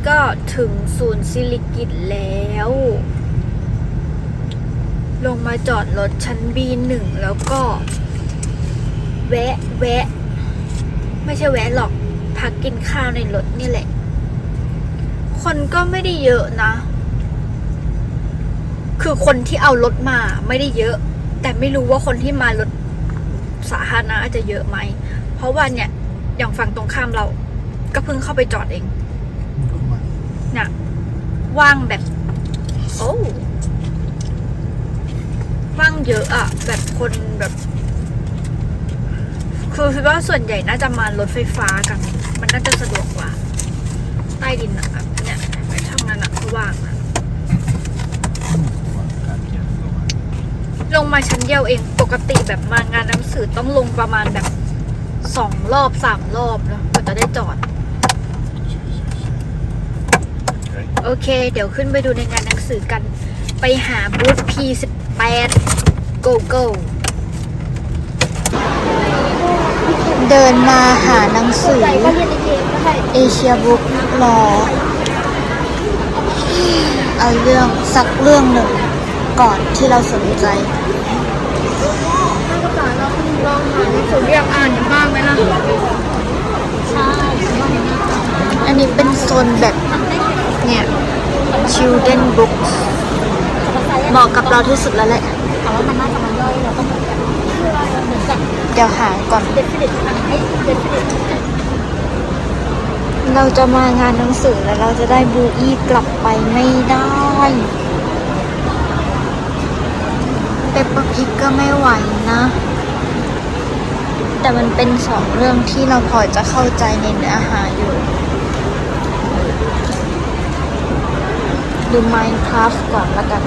้ก็ถึงศูนย์ซิลิกิตแล้ว ลงมาจอดรถชั้น B1 แล้วก็ แวะ แวะ ไม่ใช่แวะหรอก พักกินข้าวในรถนี่แหละ คนก็ไม่ได้เยอะนะ คือคนที่เอารถมาไม่ได้เยอะ แต่ไม่รู้ว่าคนที่มารถสาธารณะจะเยอะไหม เพราะว่าเนี่ย อย่างฝั่งตรงข้ามเรา ก็เพิ่งเข้าไปจอดเอง น่ะว่างแบบ โอ้ว่างเยอะอะแบบคนแบบคือคิดว่าส่วนใหญ่น่าจะมารถไฟฟ้ากัน มันน่าจะสะดวกกว่า ใต้ดินอะแบบเนี่ยไปช่องนั้นอะก็ว่างอะลงมาชั้นเดียวเองปกติแบบมางานหนังสือต้องลงประมาณแบบสองรอบสามรอบนะกว่าจะได้จอด โอเค เดี๋ยวขึ้นไปดูในงานหนังสือกัน ไปหาบูธ P18 Go Go เดินมาหาหนังสือเอเชียบุ๊กรอเอาเรื่องสักเรื่องหนึ่งก่อนที่เราสนใจลองหาหนังสือเรียกอ่านกันบ้างไหมล่ะ อันนี้เป็นโซนแบบ เนี่ย children books เหมาะกับเราที่สุดแล้วแหละแต่ว่ามันน่าจะมาย่อยเราต้องเหมือนกับเหมือนกับเดี๋ยวหาก่อน เด็ดฟิลิปทำให้เด็ดฟิลิปเราจะมางานหนังสือแล้วเราจะได้บูอี้กลับไปไม่ได้เปปเปอร์พิกก็ไม่ไหวนะ แต่มันเป็นสองเรื่องที่เราพอจะเข้าใจในเนื้อหาอยู่ ดู Minecraft ก่อนละกัน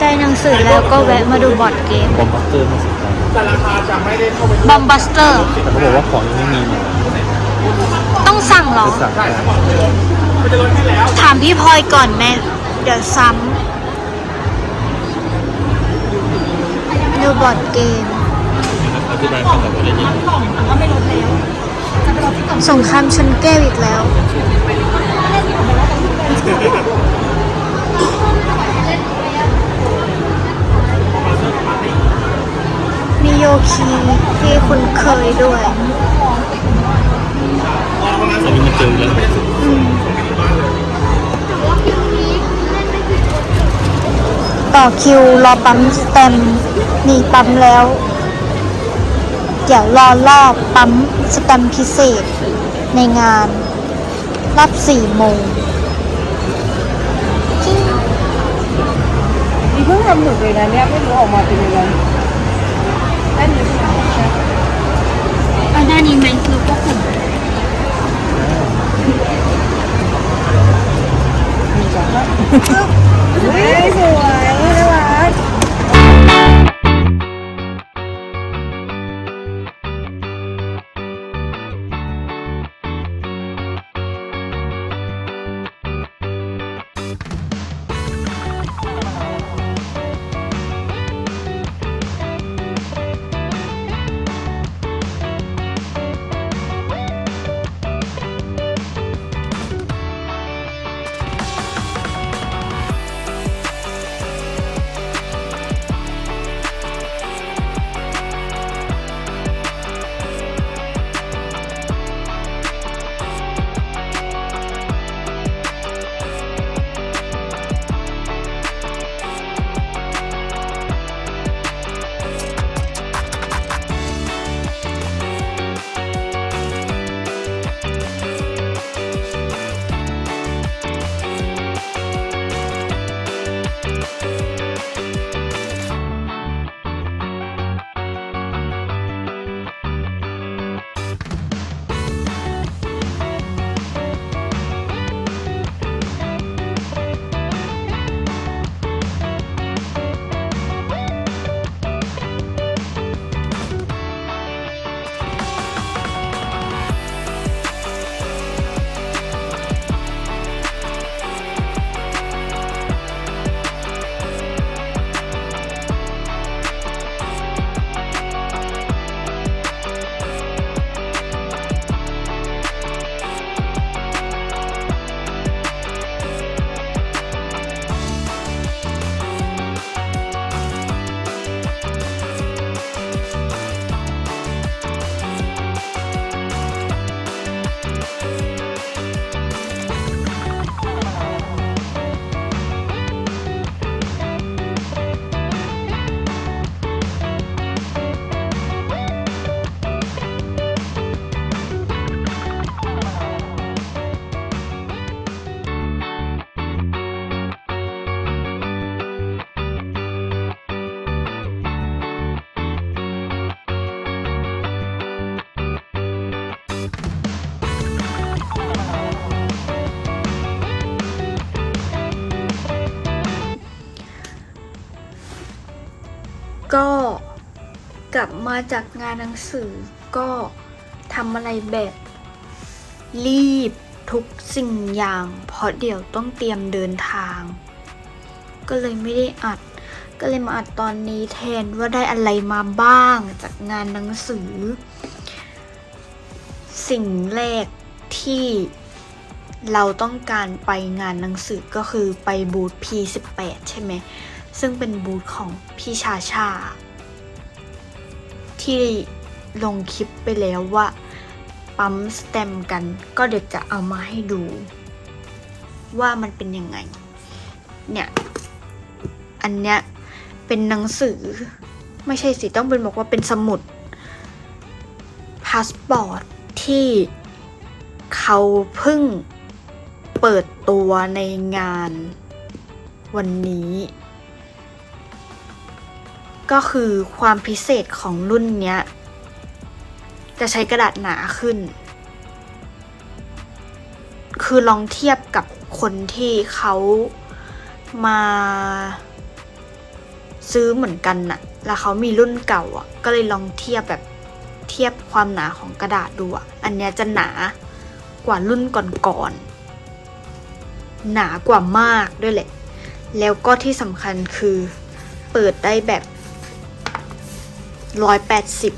ได้หนังสือแล้วก็แวะมาดูบอร์ดเกมบอมบัสเตอร์น่าสนใจแต่ราคาจะไม่ได้เข้าไปบอมบัสเตอร์ แต่เขาบอกว่าของยังไม่มีเนี่ยต้องสั่งเหรอ จะสั่งได้มันจะลดให้แล้วถามพี่พลอยก่อนแม่เดี๋ยวซ้ำดูบอร์ดเกม อธิบายภาษาได้ยินแต่ว่าไม่ลดแล้ว จะไปลดที่ก่อนสงครามชนแก้วอีกแล้วมีโยคีที่คุ้นเคยด้วยอันนี้มันเจอแล้วต่อคิวรอปั๊มสเต็มนี่ปั๊มแล้ว เดี๋ยวรอรอบปั๊มสเต็มพิเศษ ในงานรอบสี่โมงมีเพิ่งทำหมึกเลยนะเนี่ยไม่รู้ออกมาเป็นยังไงได้มีเอาด้านนี้ไหมคือพวกผมเฮ้ยสวยน่ารัก มาจากงานหนังสือก็ทำอะไรแบบ รีบทุกสิ่งอย่าง เพราะเดี๋ยวต้องเตรียมเดินทาง ก็เลยไม่ได้อัด ก็เลยมาอัดตอนนี้แทนว่าได้อะไรมาบ้างจากงานหนังสือ สิ่งแรกที่เราต้องการไปงานหนังสือก็คือไปบูธ P18 ใช่ไหม ซึ่งเป็นบูธของพี่ชาชา ที่ลงคลิปไปแล้วว่า ปั๊มสแตมกัน ก็เดี๋ยวจะเอามาให้ดู ว่ามันเป็นยังไง เนี่ย อันเนี้ยเป็นหนังสือ ไม่ใช่สิต้องเป็นบอกว่าเป็นสมุดพาสปอร์ตที่เขาเพิ่งเปิดตัวในงานวันนี้ ก็คือความพิเศษของรุ่นเนี้ย จะใช้กระดาษหนาขึ้น คือลองเทียบกับคนที่เขามาซื้อเหมือนกันน่ะ แล้วเขามีรุ่นเก่าอะ ก็เลยลองเทียบแบบเทียบความหนาของกระดาษดูอะ อันเนี้ยจะหนากว่ารุ่นก่อนๆ หนากว่ามากด้วยแหละ แล้วก็ที่สำคัญคือเปิดได้แบบ ร้อยแปดสิบ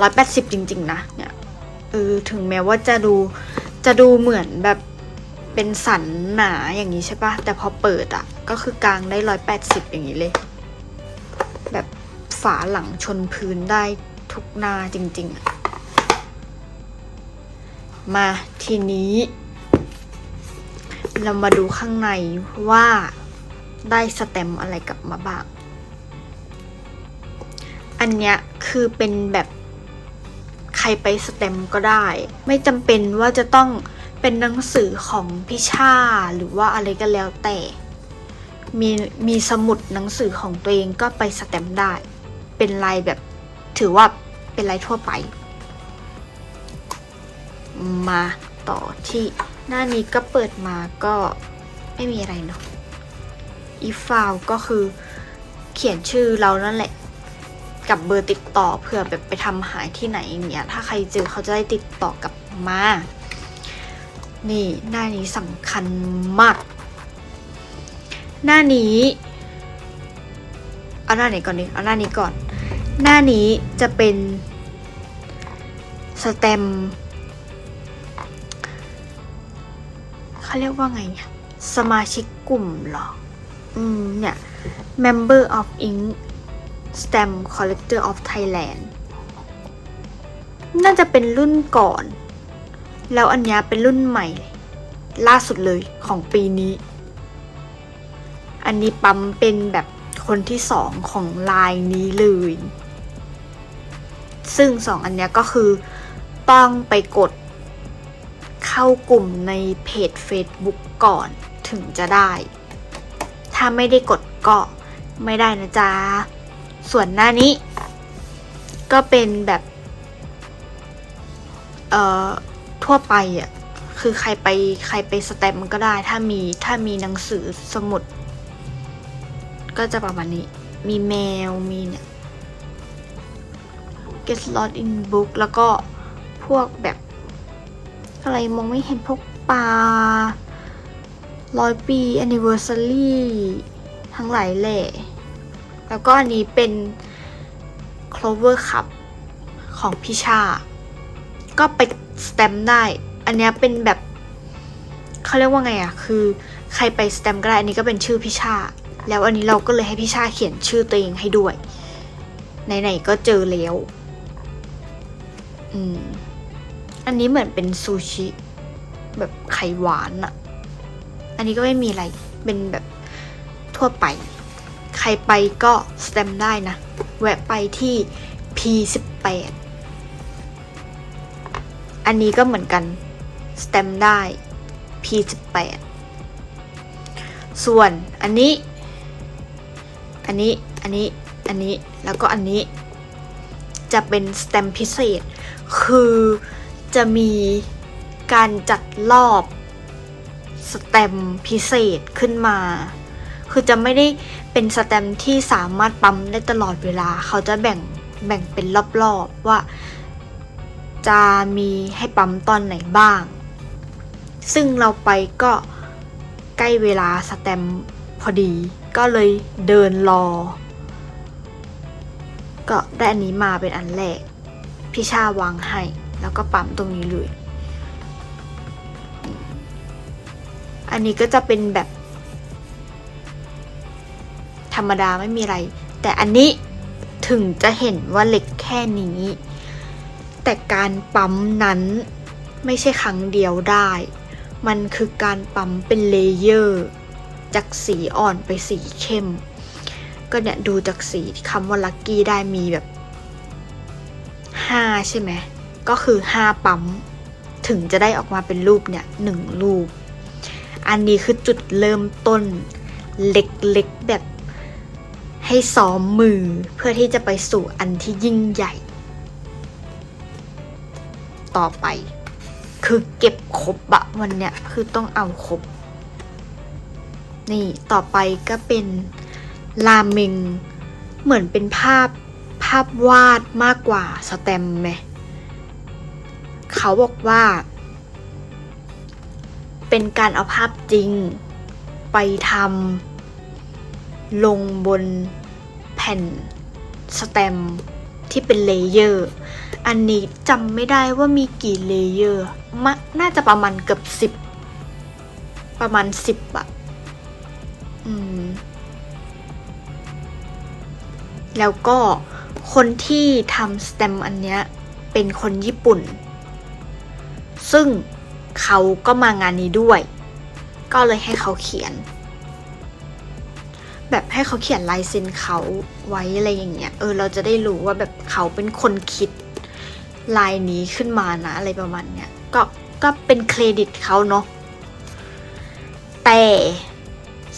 ร้อยแปดสิบจริง ๆ นะเนี่ยเออถึงแม้ว่าจะดูจะดูเหมือนแบบเป็นสันหนาอย่างนี้ใช่ปะแต่พอเปิดอะ่ะก็คือกลางได้ร้อยแปดสิบอย่างนี้เลย แบบฝาหลังชนพื้นได้ทุกหน้าจริง ๆอะมาทีนี้ เรามาดูข้างในว่าได้สแตมอะไรกลับมาบ้าง อันเนี้ยคือเป็นแบบใครไปสแตมก็ได้ ไม่จำเป็นว่าจะต้องเป็นหนังสือของพี่ชาหรือว่าอะไรก็แล้วแต่ มีมีสมุดหนังสือของตัวเองก็ไปสแตมได้ เป็นลายแบบถือว่าเป็นลายทั่วไป มาต่อที่หน้านี้ก็เปิดมาก็ไม่มีอะไรเนาะอีฟาวก็คือเขียนชื่อเรานั่นแหละ กับเบอร์ติดต่อเผื่อแบบไปทำหายที่ไหนเนี่ยถ้าใครเจอเขาจะได้ติดต่อกลับมา นี่หน้านี้สำคัญมาก หน้านี้เอาหน้าไหนก่อนดิเอาหน้านี้ก่อน หน้านี้จะเป็นสแตมเขาเรียกว่าไงสมาชิกกลุ่มหรอ อืมเนี่ย Member of Ink Stamp Collector of Thailand น่าจะเป็นรุ่นก่อน แล้วอันนี้เป็นรุ่นใหม่ ล่าสุดเลยของปีนี้ อันนี้ปั๊มเป็นแบบคนที่สองของลายนี้เลย ซึ่งสองอันนี้ก็คือต้องไปกดเข้ากลุ่มในเพจ Facebook ก่อนถึงจะได้ ถ้าไม่ได้กดก็ไม่ได้นะจ๊ะ ส่วนหน้านี้ ก็เป็นแบบ เอ่อ ทั่วไปอะ คือใครไปใครไปสแตมป์ก็ได้ ถ้ามีถ้ามีหนังสือสมุด ก็จะประมาณนี้ มีแมว มีเนี่ย get lost in book แล้วก็พวกแบบ อะไรมองไม่เห็นพวกปลาร้อยปี anniversary ทั้งหลายแหล่ แล้วก็อันนี้เป็น clover cup ของพี่ชา ก็ไปสแตมป์ได้ อันนี้เป็นแบบเขาเรียกว่าไงอะคือ ใครไปสแตมป์ก็ได้ อันนี้ก็เป็นชื่อพี่ชา แล้วอันนี้เราก็เลยให้พี่ชาเขียนชื่อตัวเองให้ด้วย ไหนๆก็เจอแล้ว อืม อันนี้เหมือนเป็นซูชิ แบบไข่หวานอะอันนี้ก็ไม่มีอะไร เป็นแบบทั่วไป รไปก็สแตมได้นะ แวะไปที่ P18 อันนี้ก็เหมือนกันสแตมได้ P18 ส่วนอันนี้ อันนี้ อันนี้ อันนี้ แล้วก็อันนี้ จะเป็นสแตมพิเศษ คือจะมีการจัดรอบสแตมพิเศษขึ้นมา คือจะไม่ได้เป็นสแตมที่สามารถปั๊มได้ตลอดเวลา เขาจะแบ่งแบ่งเป็นรอบๆว่าจะมีให้ปั๊มตอนไหนบ้าง ซึ่งเราไปก็ใกล้เวลาสแตมพอดี ก็เลยเดินรอ ก็ได้อันนี้มาเป็นอันแรก พี่ชาวางให้ แล้วก็ปั๊มตรงนี้เลย อันนี้ก็จะเป็นแบบ ธรรมดาไม่มีอะไร แต่อันนี้ถึงจะเห็นว่าเล็กแค่นี้ แต่การปั๊มนั้นไม่ใช่ครั้งเดียวได้ มันคือการปั๊มเป็นเลเยอร์จากสีอ่อนไปสีเข้ม ก็เนี่ยดูจากสีคำว่าลัคกี้ได้มีแบบ 5 ใช่ไหม ก็คือ 5 ปั๊ม ถึงจะได้ออกมาเป็นรูปเนี่ยหนึ่งรูป อันนี้คือจุดเริ่มต้นเล็กๆแบบ ให้ซ้อมมือเพื่อที่จะไปสู่อันที่ยิ่งใหญ่ ต่อไป คือเก็บครบอะวันเนี้ยคือต้องเอาครบ นี่ต่อไปก็เป็นราเมงเหมือนเป็นภาพภาพวาดมากกว่าสแตมไหมเขาบอกว่า เป็นการเอาภาพจริง ไปทำ ลงบนแผ่นสแตมที่เป็นเลเยอร์ อันนี้จำไม่ได้ว่ามีกี่เลเยอร์มะน่าจะประมาณเกือบสิบประมาณสิบอะอืม แล้วก็คนที่ทำสแตมอันเนี้ยเป็นคนญี่ปุ่น ซึ่งเขาก็มางานนี้ด้วย ก็เลยให้เขาเขียน ให้เขาเขียนลายเซ็นเขาไว้อะไรอย่างเงี้ย เออ เราจะได้รู้ว่าแบบเขาเป็นคนคิดลายนี้ขึ้นมานะ อะไรประมาณเนี้ย ก็ ก็เป็นเครดิตเขาเนาะ แต่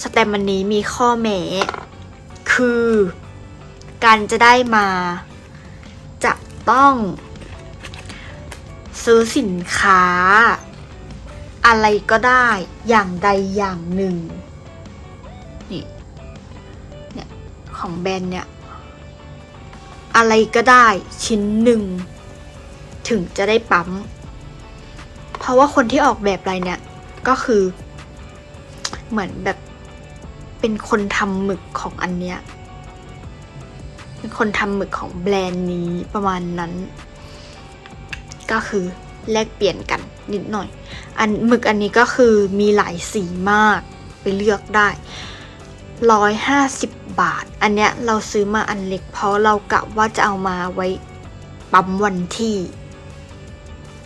สแตมป์อันนี้มีข้อแม้ คือการจะได้มาจะต้อง ซื้อสินค้า อะไรก็ได้อย่างใดอย่างหนึ่ง ของแบรนด์เนี่ย อะไรก็ได้ชิ้นหนึ่ง ถึงจะได้ปั๊ม เพราะว่าคนที่ออกแบบอะไรเนี่ย ก็คือ เหมือนแบบเป็นคนทำหมึกของอันเนี้ยเป็นคนทำหมึกของแบรนด์นี้ประมาณนั้น ก็คือแลกเปลี่ยนกันนิดหน่อย อันหมึกอันนี้ก็คือมีหลายสีมากไปเลือกได้ร้อยห้าสิบ บาท อันเนี้ยเราซื้อมาอันเล็ก เพราะเรากะว่าจะเอามาไว้ปั๊มวันที่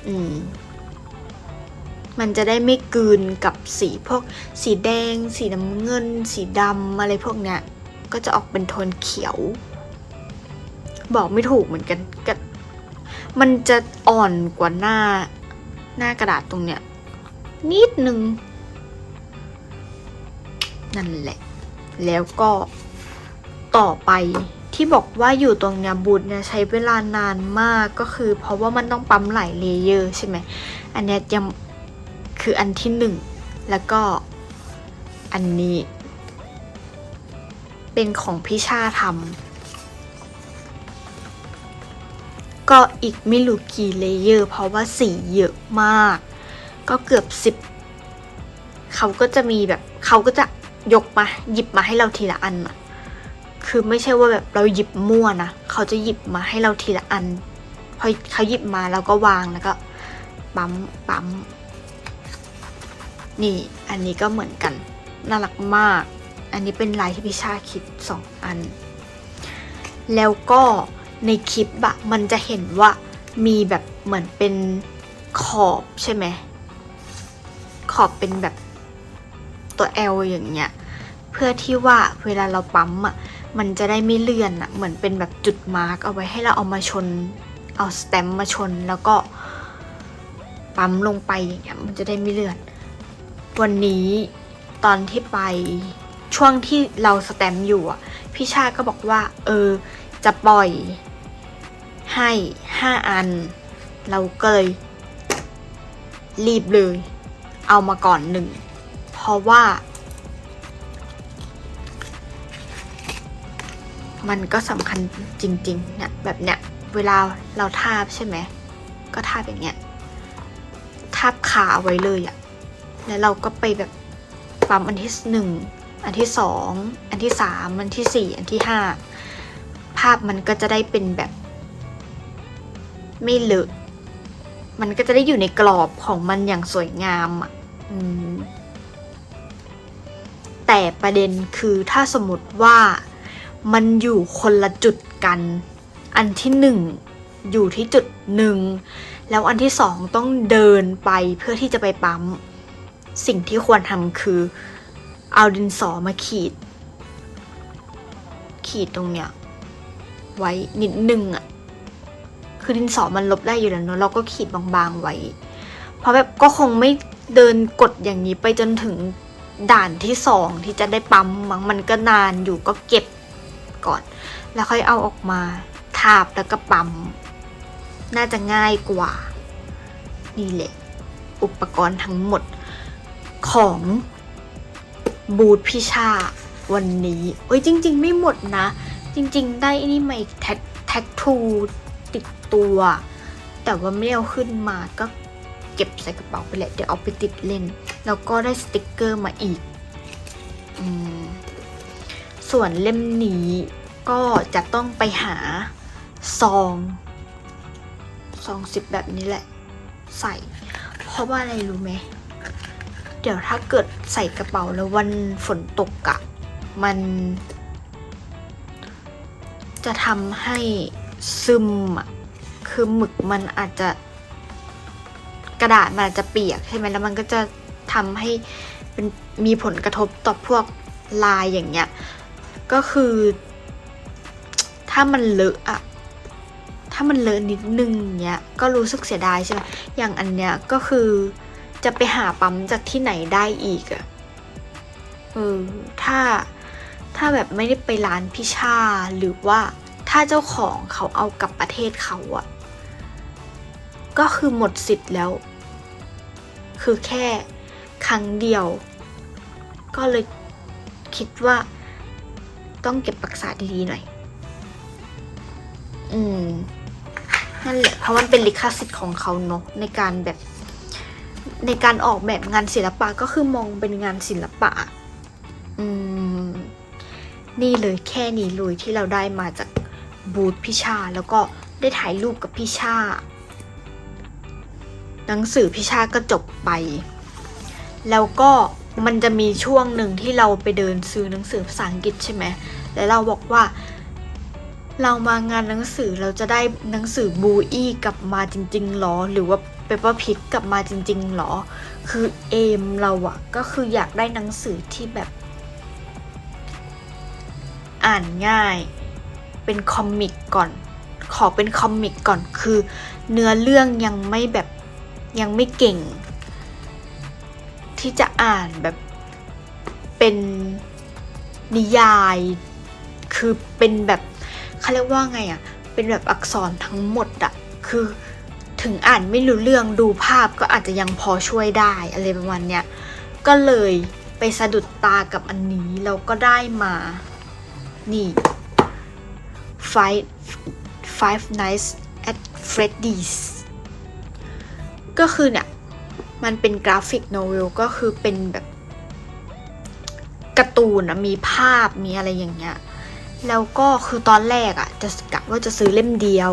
อืม มันจะได้ไม่กลืนกับสีพวกสีแดง สีน้ำเงิน สีดำอะไรพวกเนี้ย ก็จะออกเป็นโทนเขียว บอกไม่ถูกเหมือนกันกับมันจะอ่อนกว่าหน้าหน้ากระดาษตรงเนี้ย นิดนึง นั่นแหละ แล้วก็ ต่อไป ที่บอกว่าอยู่ตรงเนี้ยบูธเนี่ยใช้เวลานานมากก็คือ เพราะว่ามันต้องปั๊มหลายเลเยอร์ใช่ไหมอันเนี้ยยังคืออันที่หนึ่งแล้วก็อันนี้ เป็นของพี่ชาทำก็อีกไม่รู้กี่เลเยอร์ เพราะว่าสีเยอะมาก ก็เกือบสิบเขาก็จะมีแบบเขาก็จะยกมาหยิบมาให้เราทีละอันอะ คือไม่ใช่ว่าแบบเราหยิบมั่วนะเขาจะหยิบมาให้เราทีละอัน พอเขาหยิบมาเราก็วางแล้วก็ปั๊มปั๊มนี่อันนี้ก็เหมือนกัน น่ารักมาก อันนี้เป็นลายที่พิชาคิดสองอัน แล้วก็ในคลิปอะมันจะเห็นว่ามีแบบเหมือนเป็นขอบใช่ไหม ขอบเป็นแบบตัว L อย่างเงี้ย เพื่อที่ว่าเวลาเราปั๊มอะ มันจะได้ไม่เลื่อนอะเหมือนเป็นแบบจุดมาร์กเอาไว้ให้เราเอามาชน เอาสแตมมาชนแล้วก็ปั๊มลงไปอย่างเงี้ยมันจะได้ไม่เลื่อน วันนี้ตอนที่ไปช่วงที่เราสแตมอยู่อะพี่ชาก็บอกว่า เออ จะปล่อยให้ห้าอัน เราก็เลยรีบเลย เอามาก่อนหนึ่ง เพราะว่า มันก็สำคัญจริงๆเนี่ยแบบเนี้ยเวลาเราทาบใช่ไหมก็ทาบอย่างเงี้ยทาบขาไว้เลยอะแล้วเราก็ไปแบบปั๊มอันที่หนึ่งอันที่สองอันที่สามอันที่สี่อันที่ห้าภาพมันก็จะได้เป็นแบบ ไม่เลอะมันก็จะได้อยู่ในกรอบของมันอย่างสวยงามอะแต่ประเด็นคือถ้าสมมติว่า มันอยู่คนละจุดกัน อันที่หนึ่งอยู่ที่จุดหนึ่งแล้วอันที่สองต้องเดินไปเพื่อที่จะไปปั๊ม สิ่งที่ควรทำคือ เอาดินสอมาขีด ขีดตรงเนี้ยไว้นิดนึงอะคือดินสอมันลบได้อยู่แล้วเนอะเราก็ขีดบางๆไว้ เพราะแบบก็คงไม่เดินกดอย่างนี้ไปจนถึงด่านที่สองที่จะได้ปั๊มมั้งมันก็นานอยู่ก็เก็บ ก่อน แล้วค่อยเอาออกมาทาบแล้วก็ปั๊มน่าจะง่ายกว่า นี่แหละ อุปกรณ์ทั้งหมดของบูธพิชาวันนี้เอ้ยจริง ๆ ไม่หมดนะ จริง ๆ ได้อันนี่มาอีกแท็กแท็กทูติดตัว แต่ว่าไม่เอาขึ้นมาก็เก็บใส่กระเป๋าไปแหละ เดี๋ยวเอาไปติดเล่น แล้วก็ได้สติกเกอร์มาอีกอม ส่วนเล่มนี้ก็จะต้องไปหาซองซองสิบแบบนี้แหละ ใส่ เพราะว่าอะไรรู้ไหม เดี๋ยวถ้าเกิดใส่กระเป๋าแล้ววันฝนตกอะมัน จะทำให้ซึมอะคือหมึกมันอาจจะ กระดาษมันอาจจะเปียกใช่ไหมแล้วมันก็จะทำให้เป็นมีผลกระทบต่อพวกลายอย่างเงี้ย ก็คือ ถ้ามันเลอะอะถ้ามันเลอะนิดนึงเนี้ยก็รู้สึกเสียดายใช่ไหมอย่างอันเนี้ยก็คือจะไปหาปั๊มจากที่ไหนได้อีกอะเออถ้าถ้าแบบไม่ได้ไปร้านพิชาหรือว่าถ้าเจ้าของเขาเอากลับประเทศเขาอะก็คือหมดสิทธิ์แล้ว คือแค่ครั้งเดียว ก็เลยคิดว่า ต้องเก็บรักษาดีๆหน่อย อืม นั่นแหละ เพราะมันเป็นลิขสิทธิ์ของเขาเนอะในการแบบ ในการออกแบบงานศิลปะก็คือมองเป็นงานศิลปะ อืม นี่เลยแค่นี้เลยที่เราได้มาจากบูธพิชา แล้วก็ได้ถ่ายรูปกับพิชา หนังสือพิชาก็จบไป แล้วก็ มันจะมีช่วงหนึ่งที่เราไปเดินซื้อหนังสือภาษาอังกฤษใช่ไหมแล้วเราบอกว่า เรามางานหนังสือเราจะได้หนังสือบูอี้กลับมาจริงๆหรอ หรือว่าเปเปอร์พิกกลับมาจริงๆหรอ คือเอมเราอะก็คืออยากได้หนังสือที่แบบ อ่านง่าย เป็นคอมิกก่อน ขอเป็นคอมิกก่อนคือ เนื้อเรื่องยังไม่แบบยังไม่เก่ง ที่จะอ่านแบบเป็นนิยาย คือเป็นแบบเขาเรียกว่าไงอะเป็นแบบอักษรทั้งหมดอะคือถึงอ่านไม่รู้เรื่องดูภาพก็อาจจะยังพอช่วยได้อะไรประมาณเนี้ย ก็เลยไปสะดุดตากับอันนี้แล้วก็ได้มา นี่ Five Five Nights at Freddy's ก็คือเนี่ย มันเป็นกราฟิกโนเวลก็คือเป็นแบบการ์ตูนอะมีภาพมีอะไรอย่างเงี้ย แล้วก็คือตอนแรกอะจะกะว่าจะซื้อเล่มเดียว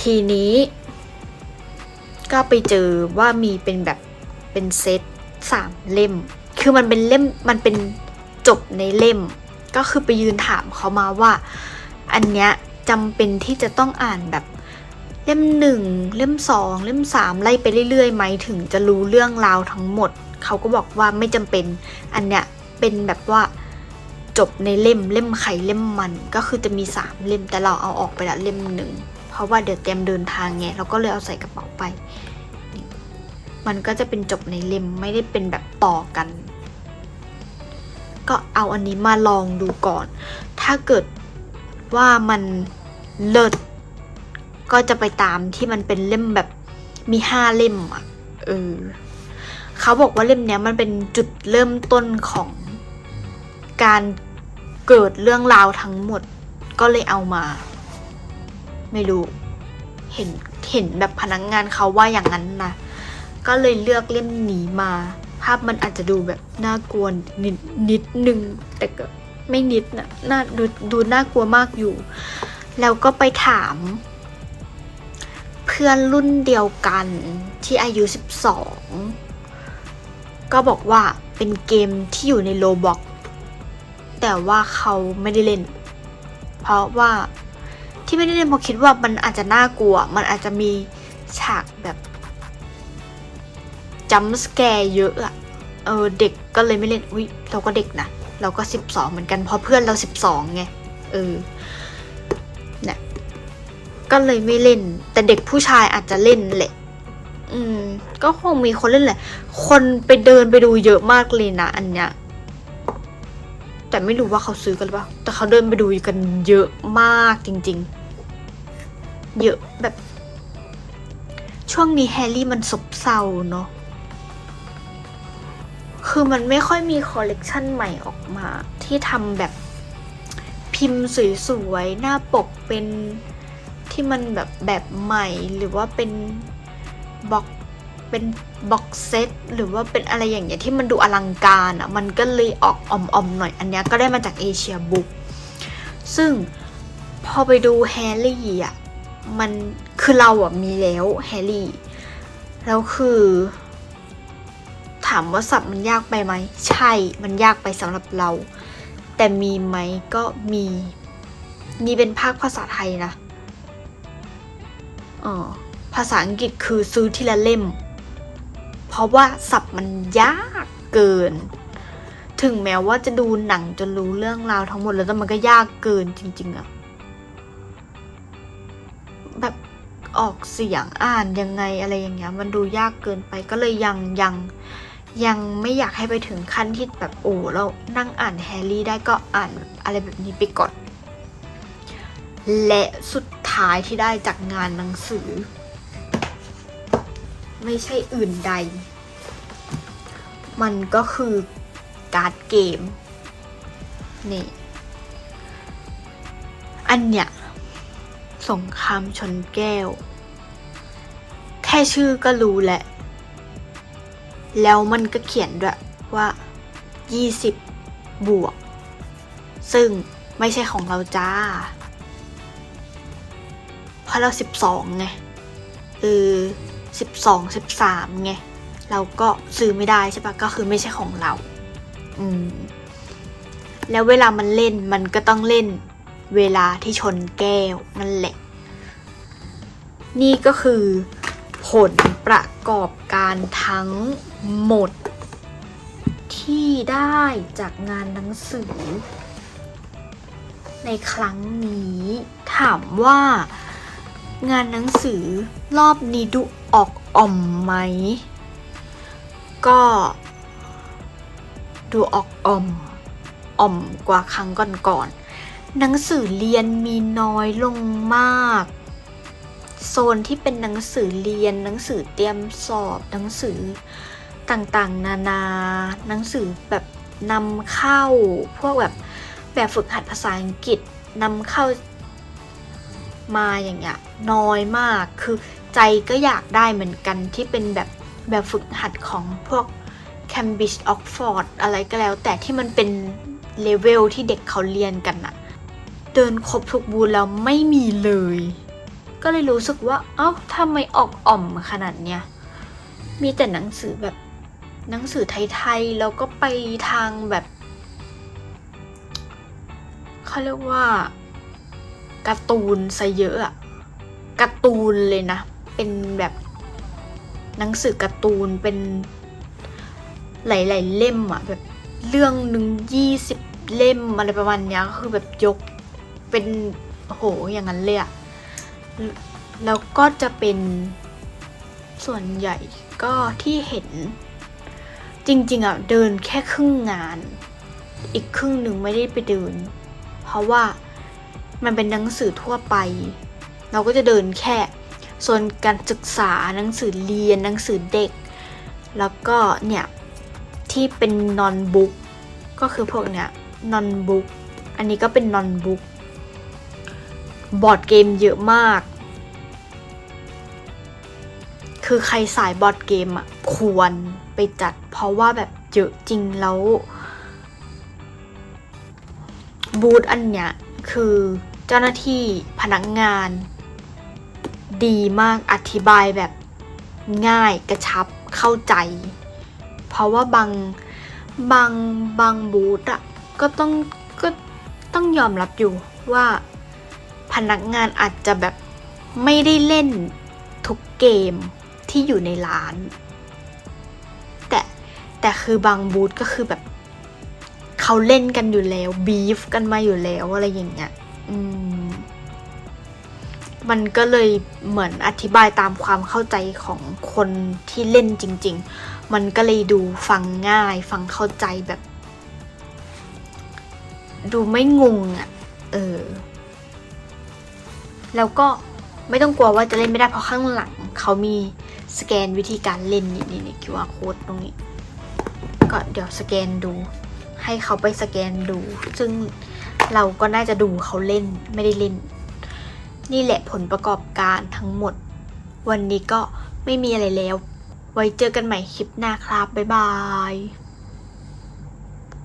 ทีนี้ ก็ไปเจอว่ามีเป็นแบบเป็นเซตสามเล่ม คือมันเป็นเล่มมันเป็นจบในเล่ม ก็คือไปยืนถามเขามาว่า อันเนี้ยจำเป็นที่จะต้องอ่านแบบ เล่มหนึ่งเล่มสองเล่มสามไล่ไปเรื่อยๆไหมถึงจะรู้เรื่องราวทั้งหมด เขาก็บอกว่าไม่จำเป็นอันเนี้ยเป็นแบบว่าจบในเล่มเล่มไข่เล่มมันก็คือจะมีสามเล่มแต่เราเอาออกไปละเล่มหนึ่งเพราะว่าเดี๋ยวเตรียมเดินทางไงเราก็เลยเอาใส่กระเป๋าไป มันก็จะเป็นจบในเล่มไม่ได้เป็นแบบต่อกัน ก็เอาอันนี้มาลองดูก่อน ถ้าเกิดว่ามันเลิศ ก็จะไปตามที่มันเป็นเล่มแบบมีห้าเล่มอะเออเขาบอกว่าเล่มเนี้ยมันเป็นจุดเริ่มต้นของการเกิดเรื่องราวทั้งหมด ก็เลยเอามา ไม่รู้ เห็นเห็นแบบพนักงงานเขาว่าอย่างนั้นนะก็เลยเลือกเล่มนี้มา ภาพมันอาจจะดูแบบน่ากลัวนิดนิดนึง แต่ก็ไม่นิดนะน่าดูดูน่ากลัวมากอยู่ แล้วก็ไปถาม เพื่อนรุ่นเดียวกันที่อายุ 12 ก็บอกว่าเป็นเกมที่อยู่ในโลบ็อกแต่ว่าเขาไม่ได้เล่น เพราะว่าที่ไม่ได้เล่นเพราะคิดว่ามันอาจจะน่ากลัว มันอาจจะมีฉากแบบจัมสแกร์เยอะอะเออเด็กก็เลยไม่เล่นอุ้ยเราก็เด็กนะเราก็ 12 เหมือนกันเพราะเพื่อนเรา 12ไงเออ ก็เลยไม่เล่น แต่เด็กผู้ชายอาจจะเล่นแหละ อืม ก็คงมีคนเล่นแหละ คนไปเดินไปดูเยอะมากเลยนะอันเนี้ยแต่ไม่รู้ว่าเขาซื้อกันหรือเปล่า แต่เขาเดินไปดูกันเยอะมากจริง ๆ เยอะแบบ ช่วงนี้แฮร์รี่มันซบเซาเนาะ คือมันไม่ค่อยมีคอลเลกชันใหม่ออกมา ที่ทำแบบพิมพ์สวยๆ หน้าปกเป็น ที่มันแบบแบบใหม่หรือว่าเป็นบล็อกเป็นบ็อกเซตหรือว่าเป็นอะไรอย่างเงี้ยที่มันดูอลังการอะ่ะมันก็เลยออกอ่อมๆหน่อยอันเนี้ยก็ได้มาจากเอเชียบุ๊กซึ่งพอไปดูแฮร์รี่อะมันคือเราอะมีแล้วแฮร์รี่แล้วคือ ถามว่าสับมันยากไปไหมใช่มันยากไปสำหรับเรา แต่มีไหมก็มี นี่เป็นภาคภาษาไทยนะ ภาษาอังกฤษคือซื้อทีละเล่ม เพราะว่าสับมันยากเกิน ถึงแม้ว่าจะดูหนังจนรู้เรื่องราวทั้งหมดแล้วแต่มันก็ยากเกินจริง ๆอะแบบออกเสียงอ่านยังไงอะไรอย่างเงี้ย มันดูยากเกินไปก็เลยยังยังยังไม่อยากให้ไปถึงขั้นที่แบบโอ้เรานั่งอ่านแฮร์รี่ได้ก็อ่านอะไรแบบนี้ไปก่อน และสุดท้ายที่ได้จากงานหนังสือ ไม่ใช่อื่นใด มันก็คือการ์ดเกม นี่ อันเนี้ยสงครามชนแก้ว แค่ชื่อก็รู้แหละ แล้วมันก็เขียนด้วยว่า 20 บวก ซึ่งไม่ใช่ของเราจ้า เพราะเรา12ไงเออ12 13ไงเราก็ซื้อไม่ได้ใช่ปะก็คือไม่ใช่ของเรา อืม แล้วเวลามันเล่นมันก็ต้องเล่น เวลาที่ชนแก้วนั่นแหละ นี่ก็คือผลประกอบการทั้งหมด ที่ได้จากงานหนังสือ ในครั้งนี้ถามว่า งานหนังสือรอบนี้ดูออกอ่อมไหม ก็ดูออกอ่อมอ่อมกว่าครั้งก่อนๆหนังสือเรียนมีน้อยลงมาก โซนที่เป็นหนังสือเรียน หนังสือเตรียมสอบหนังสือต่างๆ นานา หนังสือแบบนำเข้า พวกแบบแบบฝึกหัดภาษาอังกฤษนำเข้า มาอย่างเงี้ยน้อยมาก คือใจก็อยากได้เหมือนกันที่เป็นแบบแบบฝึกหัดของพวก Cambridge Oxford อะไรก็แล้ว แต่ที่มันเป็นเลเวลที่เด็กเขาเรียนกันอะเดินครบทุกบูธแล้วไม่มีเลย ก็เลยรู้สึกว่า เอ้าทำไมออกอ่อมขนาดเนี้ย มีแต่หนังสือแบบหนังสือไทยๆ แล้วก็ไปทางแบบเขาเรียกว่า การ์ตูนซะเยอะอะการ์ตูนเลยนะ เป็นแบบหนังสือการ์ตูนเป็นหลายๆเล่มอะแบบเรื่องหนึ่งยี่สิบเล่มอะไรประมาณเนี้ยคือแบบยกเป็นโหอย่างนั้นเลยอะแล้วก็จะเป็นส่วนใหญ่ก็ที่เห็น จริง ๆอะเดินแค่ครึ่งงาน อีกครึ่งหนึ่งไม่ได้ไปเดิน เพราะว่า มันเป็นหนังสือทั่วไป เราก็จะเดินแค่โซนการศึกษาหนังสือเรียนหนังสือเด็ก แล้วก็เนี่ย ที่เป็นนอนบุ๊กก็คือพวกเนี้ยนอนบุ๊กอันนี้ก็เป็นนอนบุ๊กบอร์ดเกมเยอะมาก คือใครสายบอร์ดเกมอะควรไปจัด เพราะว่าแบบเยอะจริงแล้วบูธอันเนี้ยคือ เจ้าหน้าที่พนักงาน ดีมากอธิบายแบบง่ายกระชับเข้าใจ เพราะว่าบางบางบางบูธอะก็ต้องก็ต้องยอมรับอยู่ว่าพนักงานอาจจะแบบไม่ได้เล่นทุกเกมที่อยู่ในร้าน แต่แต่คือบางบูธก็คือแบบเขาเล่นกันอยู่แล้วบีฟกันมาอยู่แล้วอะไรอย่างเงี้ย มันก็เลยเหมือนอธิบายตามความเข้าใจของคนที่เล่นจริง ๆ มันก็เลยดูฟังง่าย ฟังเข้าใจแบบ ดูไม่งงอะ่ะ เออ แล้วก็ไม่ต้องกลัวว่าจะเล่นไม่ได้เพราะข้างหลัง เขามีสแกนวิธีการเล่นนี่นี่นี่ QR code ตรงนี้ ก็เดี๋ยวสแกนดู ให้เขาไปสแกนดู ซึ่ง เราก็น่าจะดูเขาเล่นไม่ได้เล่น นี่แหละผลประกอบการทั้งหมด วันนี้ก็ไม่มีอะไรแล้ว ไว้เจอกันใหม่คลิปหน้าครับ บ๊ายบาย